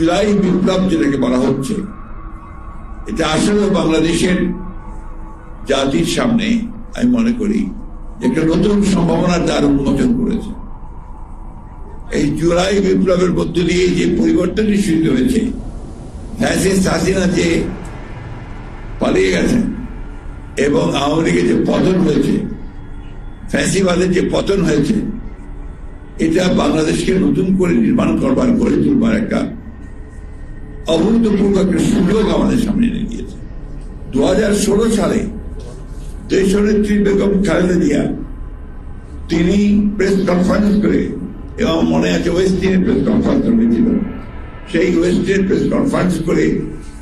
জুলাই বিপ্লব যেটাকে বলা হচ্ছে, এটা আসলে বাংলাদেশের জাতির সামনে আমি মনে করি একটা নতুন সম্ভাবনার দ্বার উন্মোচন করেছে। এই জুলাই বিপ্লবের মধ্য দিয়ে যে পরিবর্তনটি শুরু হয়েছে হাসিনা যে পালিয়ে গেছেন এবং আওয়ামী লীগের যে পতন হয়েছে, ফ্যাসিবাদের যে পতন হয়েছে, এটা বাংলাদেশকে নতুন করে নির্মাণ করবার, গড়ে তুলবার একটা অভূতপূর্ব একটা সুযোগ আমাদের সামনে এনে দিয়েছে। দু সালে দেশনেত্রী বেগম খালেদা তিনি প্রেস কনফারেন্স করে এবং মনে আছে ওয়েস্টিনে প্রেস কনফারেন্স হয়েছিল সেই ওয়েস্টের প্রেস কনফারেন্স করে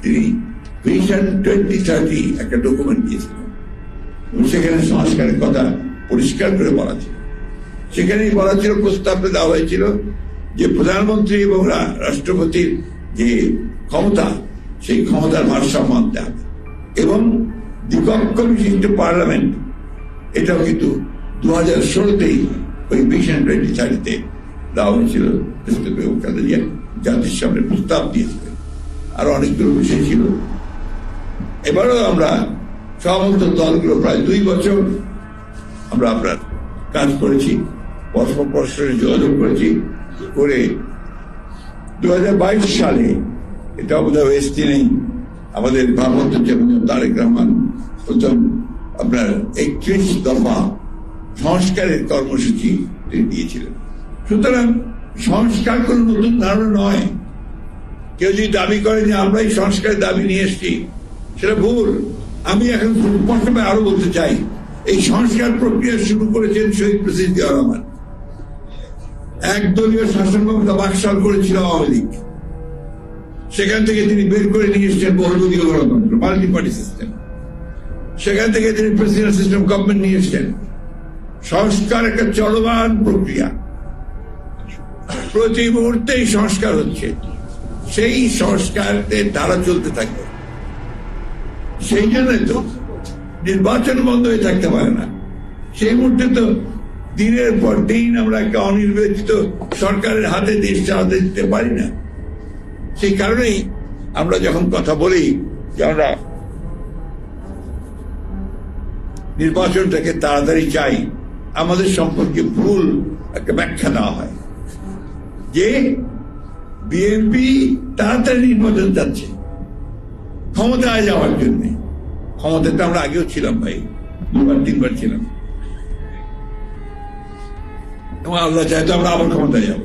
তিনি ভিশন টোয়েন্টি থার্টি একটা ডকুমেন্ট দিয়েছিলেন। সেখানে সংস্কারের কথা পরিষ্কার করে বলা ছিল। সেখানেই বলা ছিল প্রস্তাবটা দেওয়া হয়েছিল যে প্রধানমন্ত্রী এবং রাষ্ট্রপতির যে ক্ষমতা, সেই ক্ষমতার ভারসাম্য আনতে হবে। এবং দ্বিকক্ষ বিশিষ্ট পার্লামেন্ট, এটাও কিন্তু দু হাজার ষোলোতেই ওই মিশন টোয়েন্টি থার্টিতে দেওয়া হয়েছিল। বেগম জাতির সামনে প্রস্তাব দিয়েছিলেন। আর অনেকগুলো বিষয় ছিল। এবারও আমরা সমস্ত দলগুলো প্রায় দুই বছর আমরা আপনার কাজ করেছি, পরস্পর পরস্পরের যোগাযোগ করেছি, করে দু হাজার বাইশ সালে এটা বোধহয় ওয়েস্টে নেই আমাদের ভারপ্রাপ্ত চেয়ারম্যান তারেক রহমান, প্রথম আপনার একত্রিশ দফা সংস্কারের কর্মসূচি দিয়েছিলেন। সুতরাং সংস্কার কোনো নতুন ধারণা নয়। কেউ যদি দাবি করে যে আমরা এই সংস্কারের দাবি নিয়ে এসেছি, সেটা ভুল। আমি এখন স্পষ্টভাবে আরও বলতে চাই, এই সংস্কার প্রক্রিয়া শুরু করেছেন শহীদ প্রেসিডেন্ট জিয়া রহমান। একদলীয় শাসন ব্যবস্থা বাকশাল করেছিল আওয়ামী লীগ। সেখান থেকে তিনি বের করে নিয়ে এসেছেন বহুদলীয় গণতন্ত্র মাল্টি পার্টি সিস্টেম সেখান থেকে তিনি প্রেসিডেন্ট সিস্টেম গভর্নমেন্ট নিয়ে এসেছেন। সংস্কার একটা চলমান প্রক্রিয়া। প্রতি মুহূর্তেই সংস্কার হচ্ছে। সেই সংস্কারের ধারা চলতে থাকবে সেই জন্য তো নির্বাচন বন্ধ হয়ে থাকতে পারে না। সেই মুহূর্তে তো দিনের পর দিন আমরা একটা অনির্বাচিত সরকারের হাতে দেশ চালাতে দিতে পারি না। সেই কারণেই আমরা যখন কথা বলি যে আমরা নির্বাচনটাকে তাড়াতাড়ি চাই, আমাদের সম্পর্কে ভুল একটা ব্যাখ্যা দেওয়া হয় যে বিএনপি তাড়াতাড়ি নির্বাচন যাচ্ছে ক্ষমতায় যাওয়ার জন্য। ক্ষমতায় তো আমরা আগেও ছিলাম ভাই, দুবার, তিনবার ছিলাম। এবং আল্লাহ চাইতো আমরা আবার ক্ষমতায় যাব